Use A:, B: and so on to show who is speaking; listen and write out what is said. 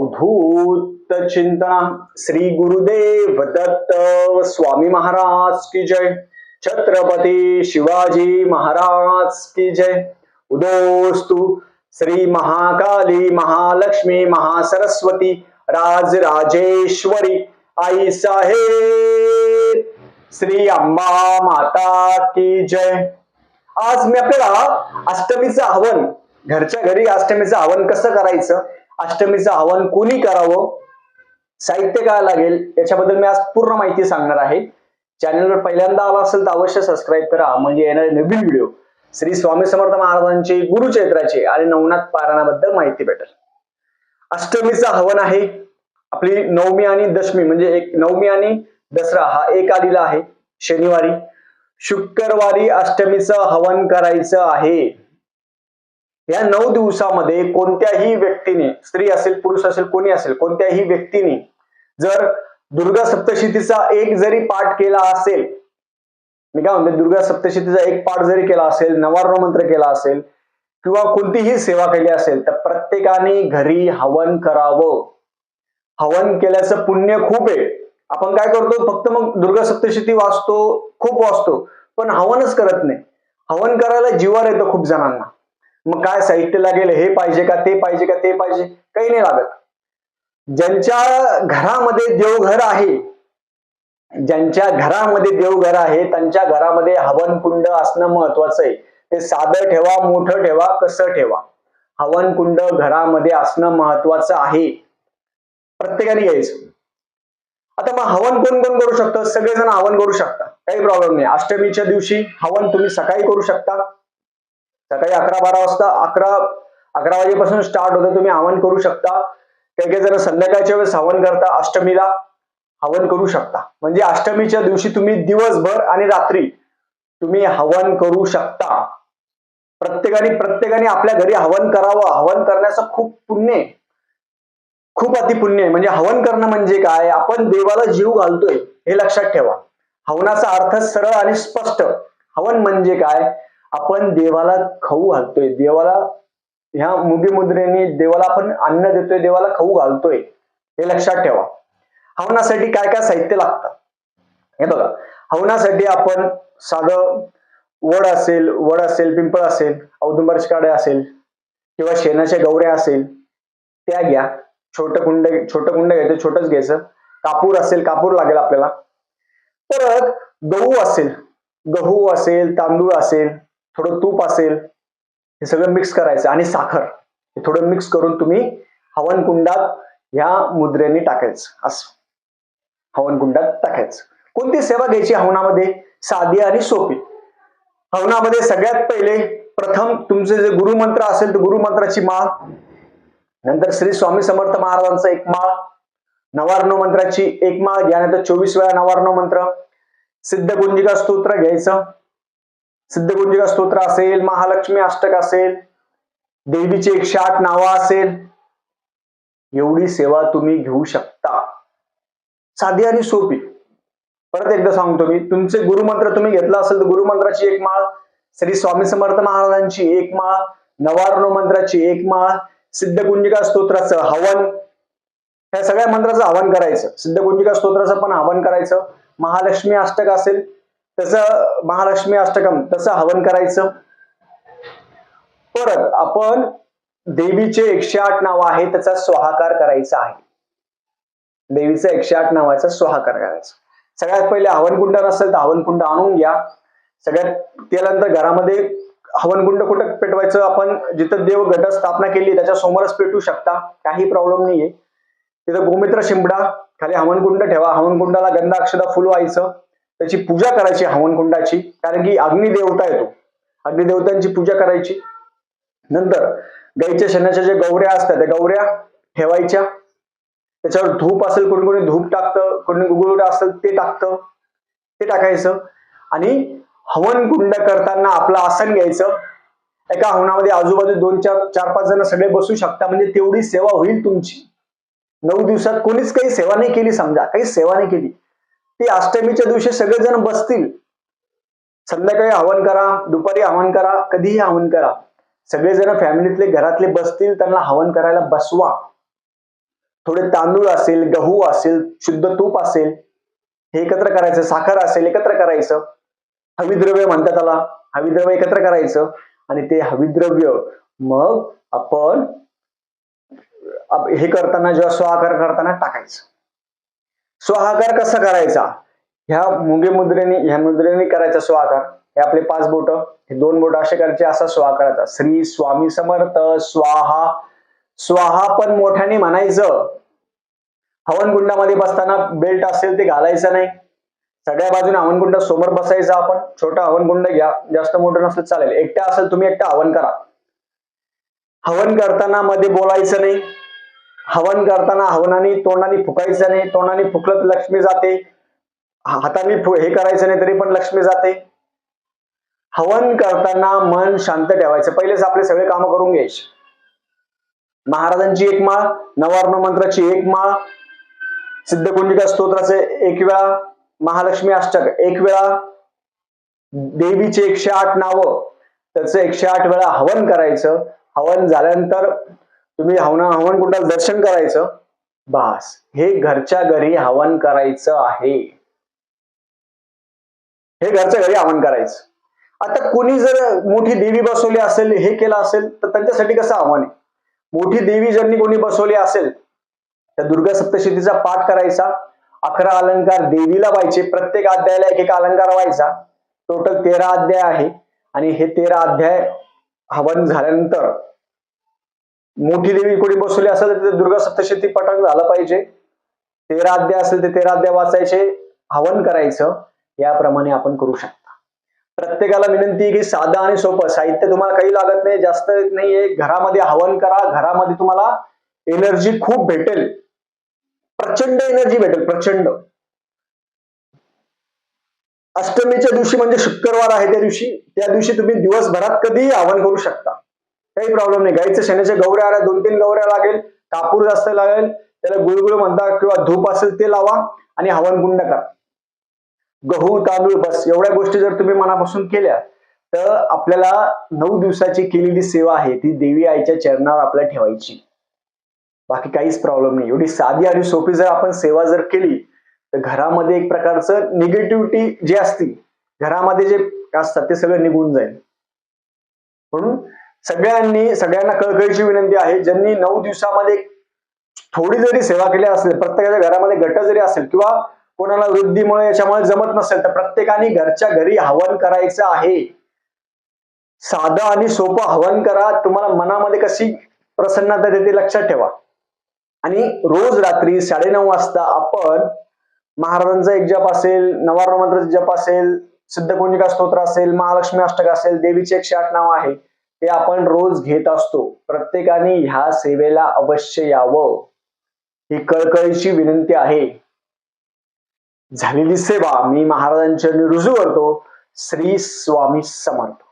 A: अवधूत चिंतना श्री गुरुदेव दत्त स्वामी महाराज की जय। छत्रपती शिवाजी महाराज की जय। उदोस्तु श्री महाकाली महालक्ष्मी महासरस्वती राज राजेश्वरी आई साहेब। श्री अंबा माता की जय। आज मी आपल्याला अष्टमीचं हवन घरच्या घरी अष्टमीचं हवन कसं करायचं? अष्टमीचं हवन कोणी करावं? साहित्य काय लागेल? याच्याबद्दल मी आज पूर्ण माहिती सांगणार आहे. चॅनलवर पहिल्यांदा आला असेल तर अवश्य सबस्क्राईब करा. म्हणजे येणारे नवीन व्हिडिओ श्री स्वामी समर्थ महाराजांचे गुरुचैत्राचे आणि नवनाथ पारायणाबद्दल माहिती भेटेल. अष्टमीचं हवन आहे. आपली नवमी आणि दशमी म्हणजे एक नवमी आणि दसरा हा एक आलेला आहे. शनिवारी शुक्रवारी अष्टमीचं हवन करायचं आहे. या नऊ दिवसामध्ये कोणत्याही व्यक्तीने स्त्री असेल पुरुष असेल कोणी असेल कोणत्याही व्यक्तीने जर दुर्गा सप्तशतीचा एक जरी पाठ केला असेल मी काय म्हणते दुर्गा सप्तशतीचा एक पाठ जरी केला असेल नवार्ण मंत्र केला असेल किंवा कोणतीही सेवा केली असेल तर प्रत्येकाने घरी हवन करावं. हवन केल्याचं पुण्य खूप आहे. आपण काय करतो फक्त मग दुर्गा सप्तशती वाचतो खूप वाचतो पण हवनच करत नाही. हवन करायला जीवार येतं खूप जणांना. मग काय साहित्य लागेल हे पाहिजे का ते पाहिजे का ते पाहिजे काही नाही लागत. ज्यांच्या घरामध्ये देवघर आहे ज्यांच्या घरामध्ये देवघर आहे त्यांच्या घरामध्ये हवनकुंड असणं महत्वाचं आहे. ते साधं ठेवा मोठं ठेवा कसं ठेवा. हवन कुंड घरामध्ये असणं महत्वाचं आहे. प्रत्येकाने घ्यायचं. आता मग हवन कोण कोण करू शकतं? सगळेजण हवन करू शकता काही प्रॉब्लेम नाही. अष्टमीच्या दिवशी हवन तुम्ही सकाळी करू शकता. सकाळी अकरा बारा वाजता अकरा अकरा वाजेपासून स्टार्ट होतं. तुम्ही हवन करू शकता. काही काही जण संध्याकाळच्या वेळेस हवन करता अष्टमीला हवन करू शकता. म्हणजे अष्टमीच्या दिवशी तुम्ही दिवसभर आणि रात्री तुम्ही हवन करू शकता. प्रत्येकाने प्रत्येकाने आपल्या घरी हवन करावं. हवन करण्याचं खूप पुण्य आहे. खूप अतिपुण्य आहे. म्हणजे हवन करणं म्हणजे काय? आपण देवाला जीव घालतोय हे लक्षात ठेवा. हवनाचा अर्थ सरळ आणि स्पष्ट. हवन म्हणजे काय? आपण देवाला खाऊ घालतोय. देवाला ह्या मुगी मुद्रेने देवाला आपण अन्न देतोय देवाला खाऊ घालतोय. हे लक्षात ठेवा. हवनासाठी काय काय साहित्य लागतं? हे बघा. हवनासाठी आपण साधं वड असेल वड असेल पिंपळ असेल औदुंबरची काड्या असेल किंवा शेणाच्या गौऱ्या असेल त्या घ्या. छोट कुंड छोटं कुंड घ्यायचं छोटच घ्यायचं. कापूर असेल कापूर लागेल आपल्याला. परत गहू असेल. गहू असेल तांदूळ असेल थोडं तूप असेल हे सगळं मिक्स करायचं आणि साखर. हे थोडं मिक्स करून तुम्ही हवन कुंडात ह्या मुद्रेने टाकायचं. असं. हवन कुंडात टाकायचं. कोणती सेवा घ्यायची हवनामध्ये? साधी आणि सोपी. हवनामध्ये सगळ्यात पहिले प्रथम तुमचे जे गुरुमंत्र असेल तर गुरुमंत्राची माळ. नंतर श्री स्वामी समर्थ महाराजांचा एक माळ. नवार्णव मंत्राची एक माळ. घ्यानंतर चोवीस वेळा नवार्णव मंत्र. सिद्ध गुंजिका स्तोत्र घ्यायचं. सिद्धगुंजिका स्तोत्र असेल महालक्ष्मी अष्टक असेल देवीची एकशे आठ नावं असेल एवढी सेवा तुम्ही घेऊ शकता. साधी आणि सोपी. परत एकदा सांगतो मी तुमचे गुरुमंत्र तुम्ही घेतला असेल तर गुरुमंत्राची एक माळ श्री स्वामी समर्थ महाराजांची एक माळ नवारण मंत्राची एक माळ सिद्धगुंजिका स्तोत्राचं हवन ह्या सगळ्या मंत्राचं हवन करायचं. सिद्धगुंजिका स्तोत्राचं पण हवन करायचं. महालक्ष्मी अष्टक असेल तसं महालक्ष्मी अष्टकम तसं हवन करायचं. परत आपण देवीचे एकशे आठ नाव आहे त्याचा स्वाहाकार करायचा आहे. देवीचं एकशे आठ नावाचा स्वाहाकार करायचा. सगळ्यात पहिले हवनकुंड नसेल तर हवनकुंड आणून घ्या. सगळ्यात त्यानंतर घरामध्ये हवनकुंड कुठं पेटवायचं? आपण जिथं देव घट स्थापना केली त्याच्या समोरच पेटू शकता. काही प्रॉब्लेम नाहीये. तिथं गोमित्र शिंपडा खाली हवनकुंड ठेवा. हवनकुंडाला गंधा अक्षदा फुल व्हायचं त्याची पूजा करायची हवनकुंडाची कारण की अग्निदेवता येतो. अग्निदेवतांची पूजा करायची. नंतर गाईच्या शेणाच्या ज्या गौऱ्या असतात त्या गौऱ्या ठेवायच्या. त्याच्यावर धूप असेल कोणी कोणी धूप टाकतं कोणी गुगुळ असेल ते टाकतं. ते टाकायचं. आणि हवनकुंड करताना आपलं आसन घ्यायचं. एका हवनामध्ये आजूबाजू दोन चार चार पाच जण सगळे बसू शकता म्हणजे तेवढी सेवा होईल तुमची. नऊ दिवसात कोणीच काही सेवा नाही केली समजा काही सेवा नाही केली. ती अष्टमीच्या दिवशी सगळेजण बसतील. संध्याकाळी हवन करा दुपारी हवन करा कधीही हवन करा. सगळेजण फॅमिलीतले घरातले बसतील त्यांना हवन करायला बसवा. थोडे तांदूळ असेल गहू असेल शुद्ध तूप असेल हे एकत्र करायचं. साखर असेल एकत्र करायचं. हविद्रव्य म्हणतात त्याला. हविद्रव्य एकत्र करायचं आणि ते हविद्रव्य. मग आपण हे करताना जेव्हा स्वाकार करताना टाकायचं. स्वाहाकार कसा करायचा? ह्या मुंगे मुद्रेने ह्या मुद्रेने करायचा स्वाहाकार हे आपले पाच बोट हे दोन बोट असे करायचे असा स्वाहा करायचा श्री स्वामी समर्थ स्वाहा. स्वाहा पण मोठ्याने म्हणायचं. हवनकुंडामध्ये बसताना बेल्ट असेल ते घालायचं नाही. सगळ्या बाजूने हवनकुंड समोर बसायचं आपण. छोटा हवनकुंड घ्या. जास्त मोठं नसलं चालेल. एकटा असेल तुम्ही एकटा हवन करा. हवन करताना मध्ये बोलायचं नाही. हवन करताना हवनाने तोंडाने फुकायचं नाही तोंडाने फुकलं तर लक्ष्मी जाते. हाताने हे करायचं नाही तरी पण लक्ष्मी जाते. हवन करताना मन शांत ठेवायचं. पहिलेच आपले सगळे काम करून घ्यायचे. महाराजांची एक माळ नवार्ण मंत्राची एक माळ सिद्धकुंडिका स्तोत्राचे एक वेळा महालक्ष्मी अष्टक एक वेळा देवीचे एकशे आठ नावं त्याचं एकशे आठ वेळा हवन करायचं. हवन झाल्यानंतर तुम्ही हवन हवन कुंडात दर्शन करायचं? बास हे घरच्या घरी हवन करायचं आहे. हे घरच्या घरी हवन करायचं. आता कोणी जर मोठी देवी बसवली असेल हे केलं असेल तर त्यांच्यासाठी कसं हवन आहे? मोठी देवी ज्यांनी कोणी बसवली असेल त्या दुर्गा सप्तशतीचा पाठ करायचा. अकरा अलंकार देवीला व्हायचे प्रत्येक अध्यायाला एक एक अलंकार व्हायचा. टोटल तेरा अध्याय आहे. आणि हे तेरा अध्याय हवन झाल्यानंतर मोठी देवी कोणी बसवली असेल तर दुर्गा सप्तशती पठण झालं पाहिजे. तेरा अध्याय असेल ते तेरा अध्याय वाचायचे हवन करायचं याप्रमाणे आपण करू शकता. प्रत्येकाला विनंती आहे की साधं आणि सोपं. साहित्य तुम्हाला काही लागत नाही जास्त नाहीये. घरामध्ये हवन करा घरामध्ये तुम्हाला एनर्जी खूप भेटेल. प्रचंड एनर्जी भेटेल प्रचंड. अष्टमीच्या दिवशी म्हणजे शुक्रवार आहे त्या दिवशी. त्या दिवशी तुम्ही दिवसभरात कधीही हवन करू शकता. काही प्रॉब्लेम नाही. गाईच्या शेणाच्या गौऱ्या आल्या दोन तीन गौऱ्या लागेल कापूर जास्त लागेल. त्याला गुळगुळ म्हणतात किंवा धूप असेल ते लावा आणि हवन गुंड करा. गहू तांदूळ बस. एवढ्या गोष्टी जर तुम्ही मनापासून केल्या तर आपल्याला नऊ दिवसाची केलेली सेवा आहे ती देवी आईच्या चरणावर आपल्याला ठेवायची. बाकी काहीच प्रॉब्लेम नाही. एवढी साधी आणि सोपी जर आपण सेवा जर केली तर घरामध्ये एक प्रकारचं निगेटिव्हिटी जी असती घरामध्ये जे असतात ते सगळं निघून जाईल. म्हणून सगळ्यांनी सगळ्यांना कळकळीची विनंती आहे. ज्यांनी नऊ दिवसामध्ये थोडी जरी सेवा केली असेल प्रत्येकाच्या घरामध्ये गट जरी असेल किंवा कोणाला वृद्धीमुळे याच्यामुळे जमत नसेल तर प्रत्येकाने घरच्या घरी हवन करायचं आहे. साधं आणि सोपं हवन करा. तुम्हाला मनामध्ये कशी प्रसन्नता देते लक्षात ठेवा. आणि रोज रात्री साडेनऊ वाजता आपण महाराजांचा एक जप असेल नवार्ण मंत्राचा जप असेल सिद्धकुंजिका स्तोत्र असेल महालक्ष्मी अष्टक असेल देवीचे एकशे आठ नाव आहे. ते आपण रोज घेत असतो. प्रत्येकाने ह्या सेवेला अवश्य यावं. ही कळकळीची विनंती आहे. झालेली सेवा मी महाराजांच्या रुजू करतो. श्री स्वामी समर्थ.